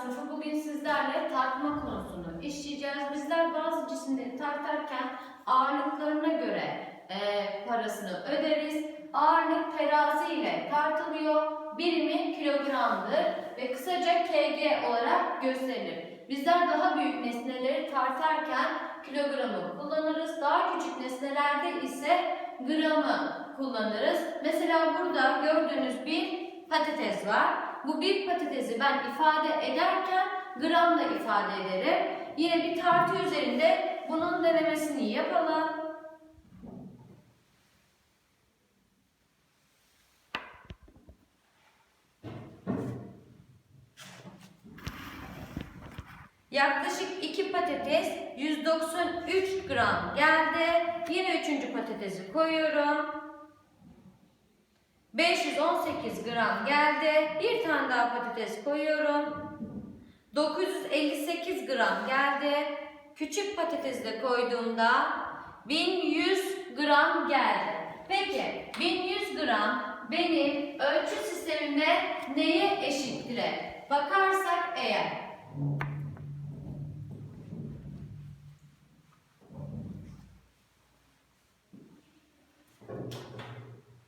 sınıfı bugün sizlerle tartma konusunu işleyeceğiz. Bizler bazı cisimleri tartarken ağırlıklarına göre e, parasını öderiz. Ağırlık terazi ile tartılıyor. Birimi kilogramdır ve kısaca kg olarak gösterilir. Bizler daha büyük nesneleri tartarken kilogramı kullanırız. Daha küçük nesnelerde ise gramı kullanırız. Mesela burada gördüğünüz bir patates var. Bu bir patatesi ben ifade ederken gramla ifade ederim. Yine bir tartı üzerinde bunun denemesini yapalım. Yaklaşık 2 patates 193 gram geldi. Yine üçüncü patatesi koyuyorum. 518 gram geldi. Bir tane daha patates koyuyorum. 958 gram geldi. Küçük patatesi de koyduğumda 1100 gram geldi. Peki 1100 gram benim ölçü sistemimde neye eşittir? Bakarsak eğer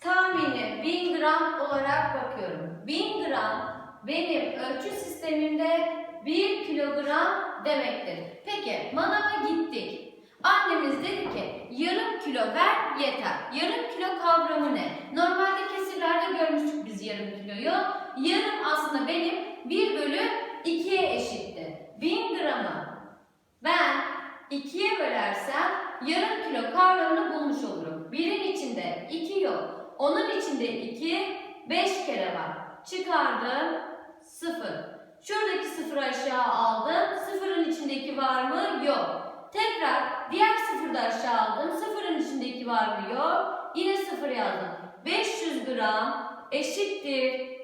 tahmini 1000 gram olarak bakıyorum. 1000 gram benim ölçü sistemimde 1 kilogram demektir. Peki manava gittik. Annemiz dedi ki yarım kilo ver yeter. Yarım kilo kavramı ne? Normalde kesirlerde görmüştük biz yarım kiloyu. Yarım aslında benim 1 bölü 2'ye eşitti. 1000 gramı ben 2'ye bölersem yarım kilo kavramını bulmuş olurum. Birin içinde 2 yok. Onun içinde 2, 5 kere var. Çıkardım 0. Şuradaki sıfırı aşağı aldım. Sıfırın içindeki var mı? Yok. Tekrar diğer sıfırı da aşağı aldım. Sıfırın içindeki var mı? Yok. Yine sıfır yazdım. 500 gram eşittir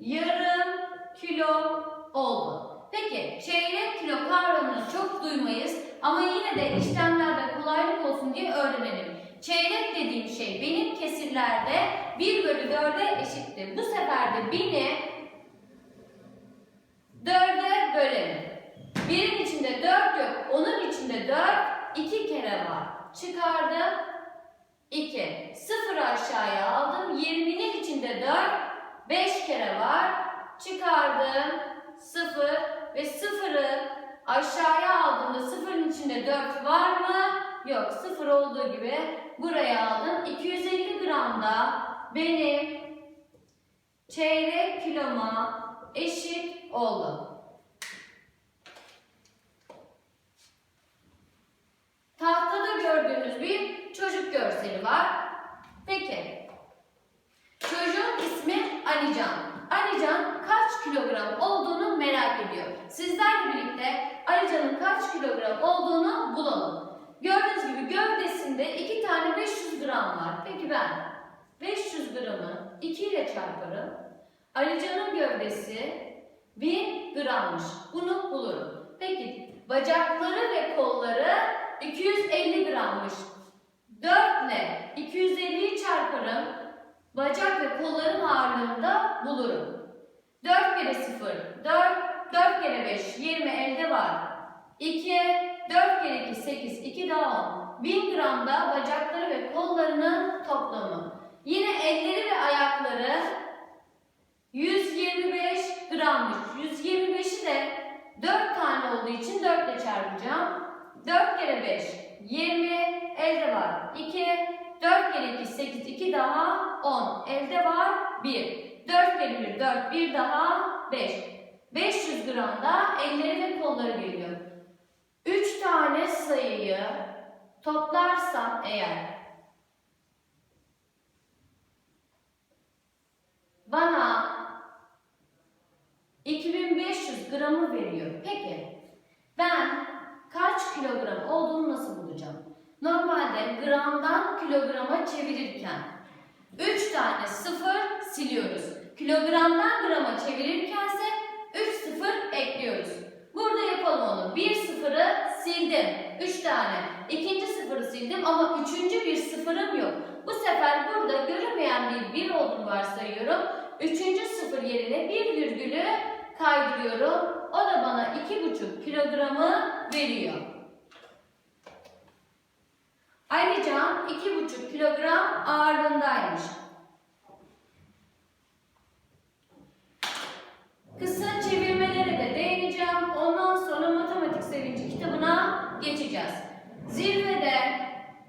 yarım kilo oldu. Peki çeyrek kilo kavramını çok duymayız ama yine de işlemlerde kolaylık olsun diye öğrenelim. Çeyrek dediğim şey benim kesirlerde 1 bölü 4'e eşittir. Bu sefer de 1000'i 4'e bölelim. Birin içinde 4 yok. Onun içinde 4 2 kere var. Çıkardım. 2. 0 aşağıya aldım. 20'nin içinde 4 5 kere var. Çıkardım. 0 ve 0'ı aşağıya aldığımda 0'ın içinde 4 var mı? Yok. 0 olduğu gibi buraya aldım. 250 gram da benim çeyrek kiloma eşit oldu. Tahtada gördüğünüz bir çocuk görseli var. Peki. Çocuğun ismi Alican. Alican kaç kilogram olduğunu merak ediyor. Sizlerle birlikte Alican'ın kaç kilogram olduğunu bulalım. Gördüğünüz gibi gövdesinde iki tane 500 gram var. Peki ben 500 gramı 2 ile çarparım. Alican'ın gövdesi 1000 grammış. Bunu bulurum. Peki bacakları ve kolları 250 grammış. 4 ile 250'yi çarparım. Bacak ve kolların ağırlığını da bulurum. 4 kere 0, 4, 4 kere 5, 20 elde var. 2, 4 kere 2, 8, 2 daha 10. 1000 gram da bacakları ve kollarının toplamı. Yine elleri ve ayakları 125 grammış. 125'i de 4 tane olduğu için 4 ile çarpacağım. 4 kere 5, 20 elde var. 2, 4 kere 2, 8, 2 daha 10. Elde var 1. 4 kere 1, 4, 1 daha 5. 500 gram da elleri ve kolları geliyor. 3 tane sayıyı toplarsam eğer bana gramı veriyor. Peki ben kaç kilogram olduğunu nasıl bulacağım? Normalde gramdan kilograma çevirirken 3 tane sıfır siliyoruz. Kilogramdan grama çevirirkense 3 sıfır ekliyoruz. Burada yapalım onu. Bir sıfırı sildim. 3 tane. İkinci sıfırı sildim ama üçüncü bir sıfırım yok. Bu sefer burada görünmeyen bir bir olduğunu varsayıyorum. Üçüncü sıfır yerine bir virgülü kaydırıyorum. O da bana 2,5 kilogramı veriyor. Alican 2,5 kilogram ağırlığındaymış. Kısa çevirmelere de değineceğim. Ondan sonra matematik sevinci kitabına geçeceğiz. Zirvede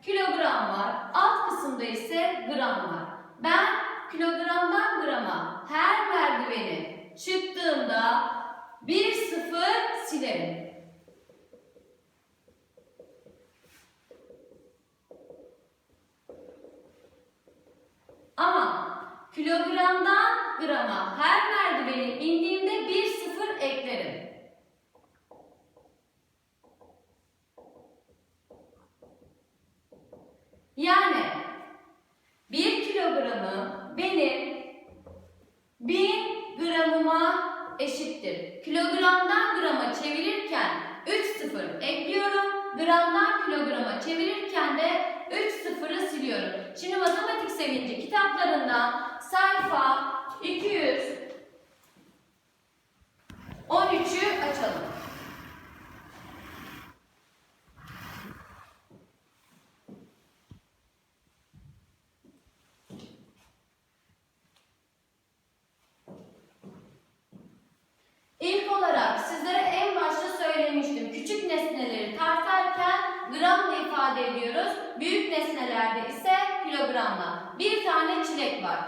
kilogram var. Alt kısımda ise gram var. Ben kilogramdan grama her merdiveni çıktığımda bir sıfır silerim. Ama kilogramdan grama her merdiveni indiğimde bir sıfır eklerim. Yani bir kilogramı benim bin gramıma eşittir. Kilogramdan grama çevirirken 3 sıfır ekliyorum. Gramdan kilograma çevirirken de 3 sıfırı siliyorum. Şimdi matematik sevinci kitaplarından sayfa 213'ü açalım. İlk olarak sizlere en başta söylemiştim. Küçük nesneleri tartarken gramla ifade ediyoruz. Büyük nesnelerde ise kilogramla. Bir tane çilek var.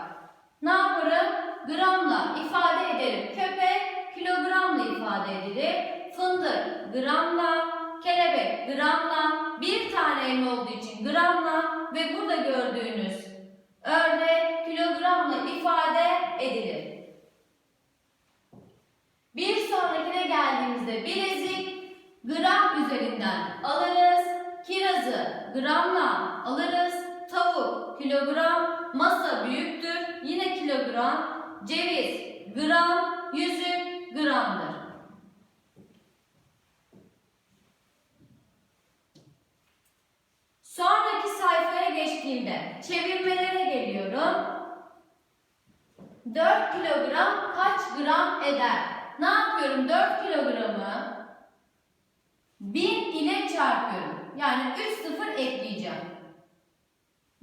Ne yaparım? Gramla ifade ederim. Köpek kilogramla ifade edilir. Fındık gramla, kelebek gramla, bir tane elma olduğu için gramla ve burada gördüğünüz ördek kilogramla ifade edilir. Bir sonrakine geldiğimizde bilezik gram üzerinden alırız. Kirazı gramla alırız. Tavuk kilogram, masa büyüktür. Yine kilogram. Ceviz gram, yüzük gramdır. Sonraki sayfaya geçtiğimde çevirmelere geliyorum. 4 kilogram kaç gram eder? Ne yapıyorum? 4 kilogramı 1000 ile çarpıyorum. Yani 3 sıfır ekleyeceğim.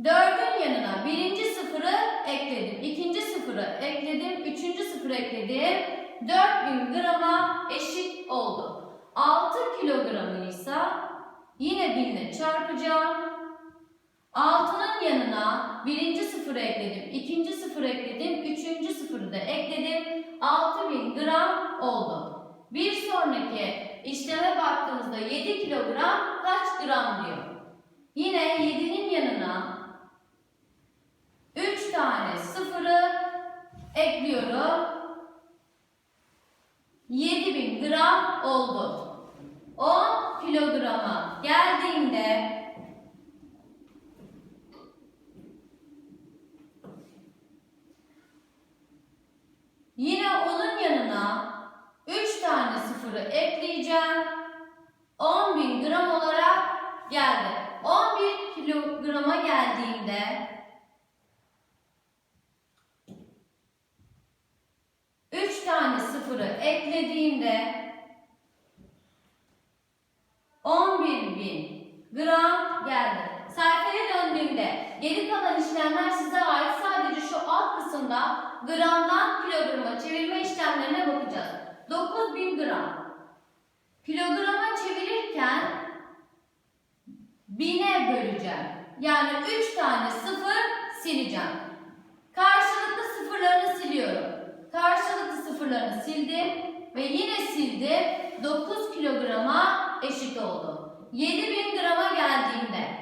4'ün yanına birinci sıfırı ekledim. ikinci sıfırı ekledim. Üçüncü sıfırı ekledim. 4000 grama eşit oldu. 6 kilogramı ise yine 1000 ile çarpacağım. Altının yanına birinci sıfırı ekledim, ikinci sıfırı ekledim, üçüncü sıfırı da ekledim. 6000 gram oldu. Bir sonraki işleme baktığımızda 7 kilogram kaç gram diyor. Yine 7'nin yanına 3 tane sıfırı ekliyorum. 7000 gram oldu. 10 kilograma geldiğinde Yine onun yanına 3 tane sıfırı ekleyeceğim. 10.000 gram olarak geldi. 11 kilograma geldiğinde 3 tane sıfırı eklediğimde 11.000 gram geldi. Sayfaya döndüğümde geri kalan işlemler size ait sadece şu alt kısımda gramdan kilograma çevirme işlemlerine bakacağız. 9000 gram. Kilograma çevirirken bine böleceğim. Yani 3 tane sıfır sileceğim. Karşılıklı sıfırlarını siliyorum. Karşılıklı sıfırlarını sildim ve yine sildim. 9 kilograma eşit oldu. 7000 grama geldiğimde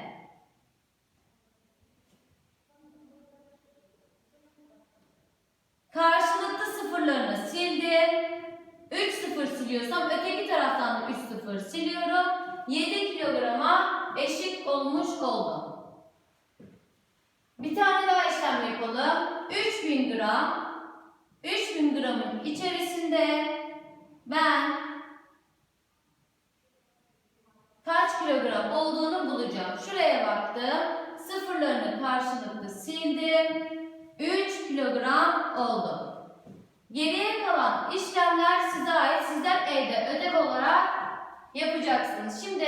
Karşılıklı sıfırlarını sildim. 3 sıfır siliyorsam öteki 3 sıfır siliyorum. 7 kilograma eşit olmuş oldu. Bir tane daha işlem yapalım. 3000 gram. 3000 gramın içerisinde ben kaç kilogram olduğunu bulacağım. Şuraya baktım. Sıfırlarını karşılıklı sildim. 3 kilogram oldu. Geriye kalan işlemler evde ödev olarak yapacaksınız. Şimdi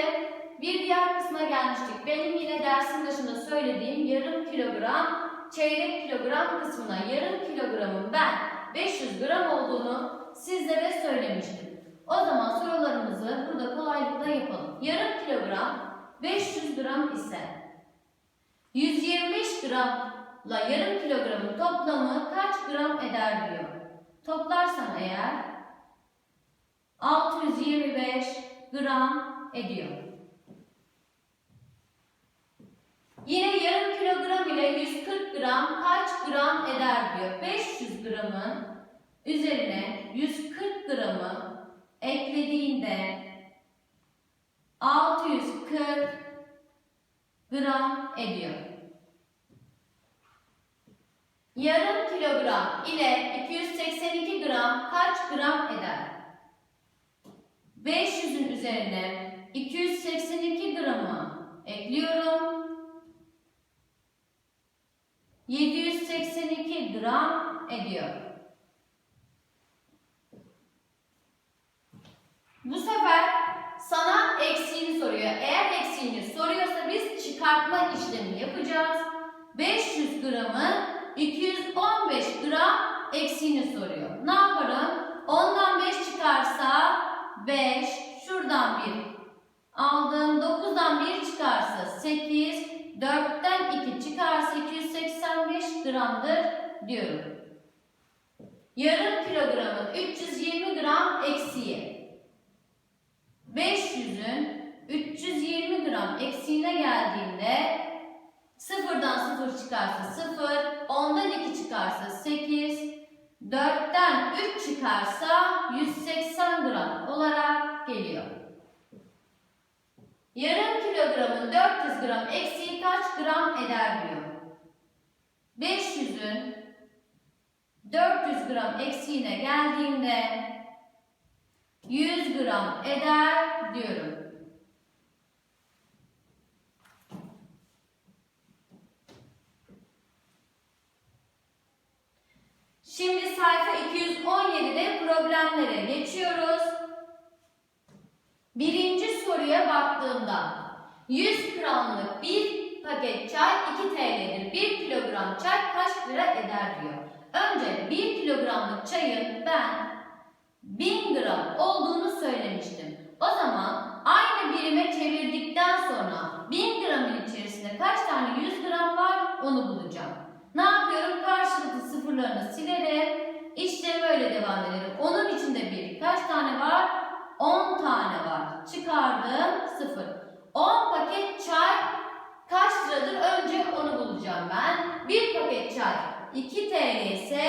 bir diğer kısma gelmiştik. Benim yine dersin başında söylediğim yarım kilogram, çeyrek kilogram kısmına yarım kilogramın ben 500 gram olduğunu sizlere söylemiştim. O zaman sorularımızı burada kolaylıkla yapalım. Yarım kilogram 500 gram ise 125 gramla yarım kilogramın toplamı kaç gram eder diyor. Toplarsam eğer gram ediyor. Yine yarım kilogram ile 140 gram kaç gram eder diyor. 500 gramın üzerine 140 gramı eklediğinde 640 gram ediyor. Yarım kilogram ile 282 gram kaç gram eder? 500'ün üzerine 282 gramı ekliyorum. 782 gram ediyor. Bu sefer sana eksiğini soruyor. Eğer eksiğini soruyorsa biz çıkartma işlemi yapacağız. 500 gramı 215 gram eksiğini soruyor. Ne yaparım? 10'dan 5 çıkarsa 5, şuradan 1 aldım. 9'dan 1 çıkarsa 8, 4'ten 2 çıkarsa 285 gramdır diyorum. Yarım kilogramın 320 gram eksiği. 500'ün 320 gram eksiğine geldiğinde sıfırdan 0 çıkarsa 0, 10'dan 2 çıkarsa 8, 4'ten 3 çıkarsa 180 gram olarak. Yarım kilogramın 400 gram eksiği kaç gram eder diyor. 500'ün 400 gram eksiğine geldiğinde 100 gram eder diyorum. Şimdi sayfa 217'de problemlere geçiyoruz. Birinci soruya baktığımda 100 gramlık bir paket çay 2 TL'dir. 1 kilogram çay kaç lira eder diyor. Önce 1 kilogramlık çayın ben 1000 gram olduğunu söylemiştim. O zaman aynı birime çevirdikten sonra 1000 gramın içerisinde kaç tane 100 gram var onu bulacağım. Ne yapıyorum? Karşılıklı sıfırlarını silerim. İşte böyle devam ederim. Onun içinde bir kaç tane var? 10 tane var. Çıkardım 0. 10 paket çay kaç liradır? Önce onu bulacağım ben. Bir paket çay 2 TL ise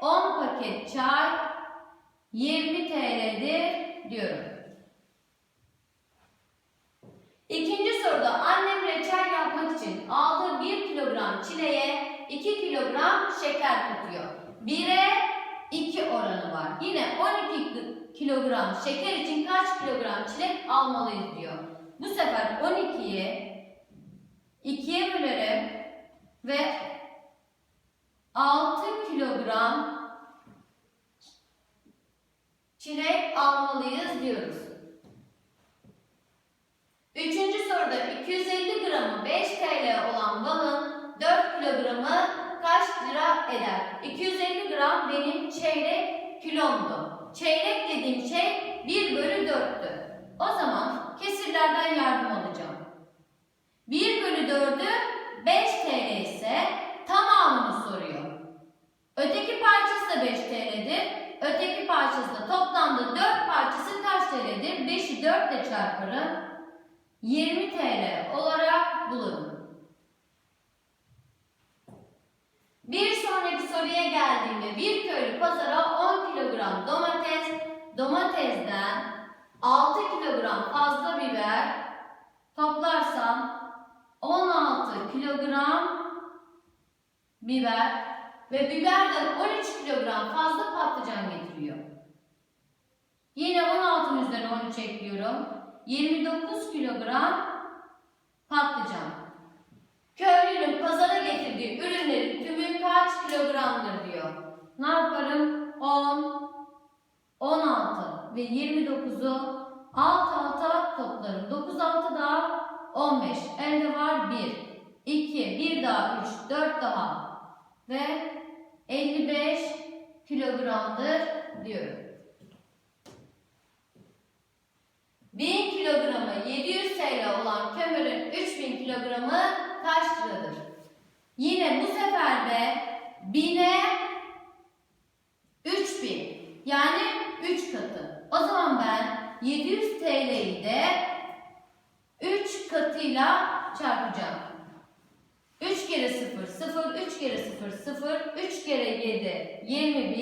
10 paket çay 20 TL'dir diyorum. İkinci soruda annem reçel yapmak için aldığı 1 kilogram çileğe 2 kilogram şeker katıyor. 1'e 2 oranı var. Yine 12 kilogram şeker için kaç kilogram çilek almalıyız diyor. Bu sefer 12'yi 2'ye bölerim ve 6 kilogram çilek almalıyız diyoruz. Üçüncü soruda 250 gramı 5 TL olan balın 4 kilogramı kaç lira eder? 250 gram benim çeyrek kilomdu. Çeyrek dediğim şey 1 bölü 4'tü. O zaman kesirlerden yardım alacağım. 1 bölü 4'ü 5 TL ise tamamını soruyor. Öteki parçası da 5 TL'dir. Öteki parçası da toplamda 4 parçası kaç TL'dir? 5'i 4 ile çarparım. 20 TL olarak bulurum. Bir sonraki soruya geldiğimde bir köylü pazara 10 kilogram domates, domatesden 6 kilogram fazla biber toplarsam 16 kilogram biber ve biberden 13 kilogram fazla patlıcan getiriyor. Yine 16'ın üzerine 13 ekliyorum. 29 kilogram patlıcan. Köylünün pazara getirdiği ürünlerin tümü kaç kilogramdır diyor. Ne yaparım? 10, 16 ve 29'u alt alta toplarım. 9 6 daha 15. Elde var 1. 2, 1 daha 3, 4 daha ve 55 kilogramdır diyorum. 1000 kilogramı 700 TL olan kömürün 3000 kilogramı kaç liradır? Yine bu sefer de 1000'e 3000 yani 3 katı. O zaman ben 700 TL'yi de 3 katıyla çarpacağım. 3 kere 0, 0, 3 kere 0, 0, 3 kere 7, 21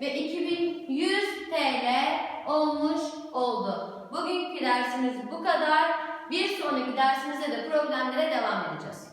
ve 2100 TL olmuş oldu. Bugünkü dersimiz bu kadar. Bir sonraki dersimizde de problemlere devam edeceğiz.